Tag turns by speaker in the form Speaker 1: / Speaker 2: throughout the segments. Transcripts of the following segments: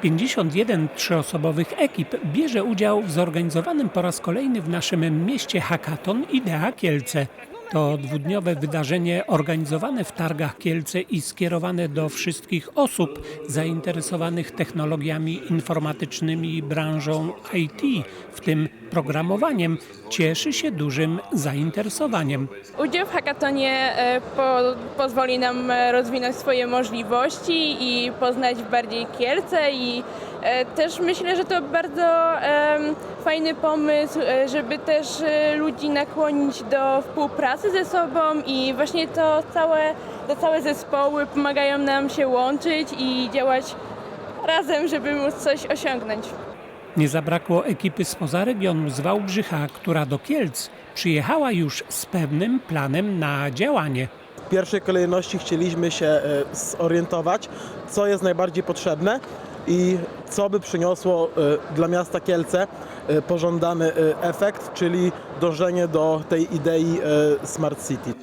Speaker 1: 51 trzyosobowych ekip bierze udział w zorganizowanym po raz kolejny w naszym mieście hackathon Idea Kielce. To dwudniowe wydarzenie organizowane w targach Kielce i skierowane do wszystkich osób zainteresowanych technologiami informatycznymi i branżą IT, w tym programowaniem, cieszy się dużym zainteresowaniem.
Speaker 2: Udział w hackatonie e, po, pozwoli nam e, rozwinąć swoje możliwości i poznać bardziej Kielce i też myślę, że to bardzo fajny pomysł, e, żeby też e, ludzi nakłonić do współpracy ze sobą i właśnie to całe, te całe zespoły pomagają nam się łączyć i działać razem, żeby móc coś osiągnąć.
Speaker 1: Nie zabrakło ekipy spoza regionu z Wałbrzycha, która do Kielc przyjechała już z pewnym planem na działanie.
Speaker 3: W pierwszej kolejności chcieliśmy się e, zorientować, co jest najbardziej potrzebne i co by przyniosło e, dla miasta Kielce e, pożądany e, efekt, czyli dążenie do tej idei Smart City.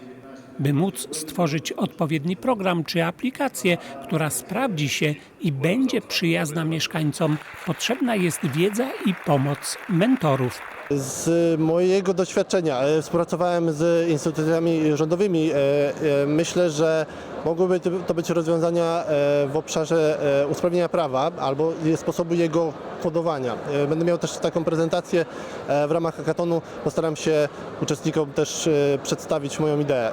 Speaker 1: By móc stworzyć odpowiedni program czy aplikację, która sprawdzi się i będzie przyjazna mieszkańcom, potrzebna jest wiedza i pomoc mentorów.
Speaker 4: Z mojego doświadczenia e, współpracowałem z instytucjami rządowymi. E, e, Myślę, że mogłyby to- być rozwiązania w obszarze usprawnienia prawa albo sposobu jego kodowania. Będę miał też taką prezentację w ramach hackathonu. Postaram się uczestnikom też przedstawić moją ideę.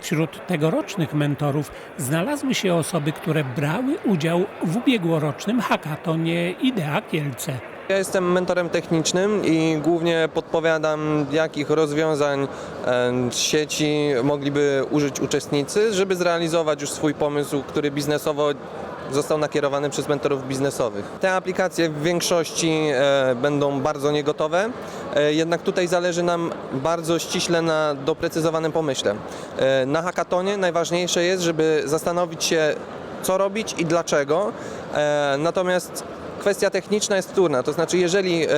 Speaker 1: Wśród tegorocznych mentorów znalazły się osoby, które brały udział w ubiegłorocznym hackatonie Idea Kielce.
Speaker 5: Ja jestem mentorem technicznym i głównie podpowiadam, jakich rozwiązań e, sieci mogliby użyć uczestnicy, żeby zrealizować już swój pomysł, który biznesowo został nakierowany przez mentorów biznesowych. Te aplikacje w większości e, będą bardzo niegotowe, e, jednak tutaj zależy nam bardzo ściśle na doprecyzowanym pomyśle. Na hackatonie najważniejsze jest, żeby zastanowić się, co robić i dlaczego. Natomiast kwestia techniczna jest wtórna, to znaczy jeżeli e,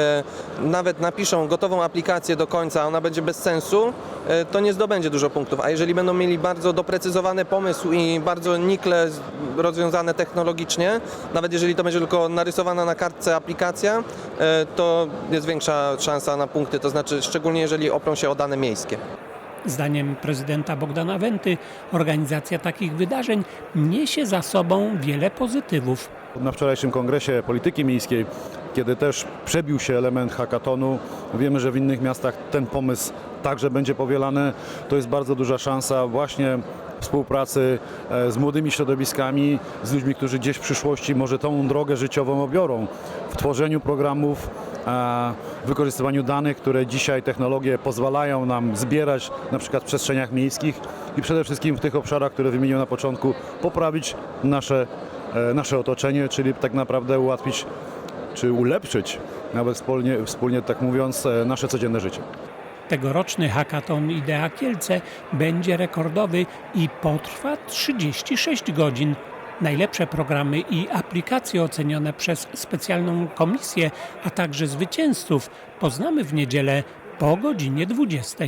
Speaker 5: nawet napiszą gotową aplikację do końca, ona będzie bez sensu, e, to nie zdobędzie dużo punktów, a jeżeli będą mieli bardzo doprecyzowany pomysł i bardzo nikle rozwiązane technologicznie, nawet jeżeli to będzie tylko narysowana na kartce aplikacja, e, to jest większa szansa na punkty, to znaczy szczególnie jeżeli oprą się o dane miejskie.
Speaker 1: Zdaniem prezydenta Bogdana Wenty organizacja takich wydarzeń niesie za sobą wiele pozytywów.
Speaker 6: Na wczorajszym kongresie polityki miejskiej, kiedy też przebił się element hackatonu, wiemy, że w innych miastach ten pomysł także będzie powielany. To jest bardzo duża szansa właśnie współpracy e, z młodymi środowiskami, z ludźmi, którzy gdzieś w przyszłości może tą drogę życiową obiorą w tworzeniu programów, wykorzystywaniu danych, które dzisiaj technologie pozwalają nam zbierać na przykład w przestrzeniach miejskich i przede wszystkim w tych obszarach, które wymieniłem na początku, poprawić nasze, nasze otoczenie, czyli tak naprawdę ułatwić czy ulepszyć, nawet wspólnie, wspólnie tak mówiąc, e, nasze codzienne życie.
Speaker 1: Tegoroczny hackathon Idea Kielce będzie rekordowy i potrwa 36 godzin. Najlepsze programy i aplikacje ocenione przez specjalną komisję, a także zwycięzców poznamy w niedzielę po godzinie 20.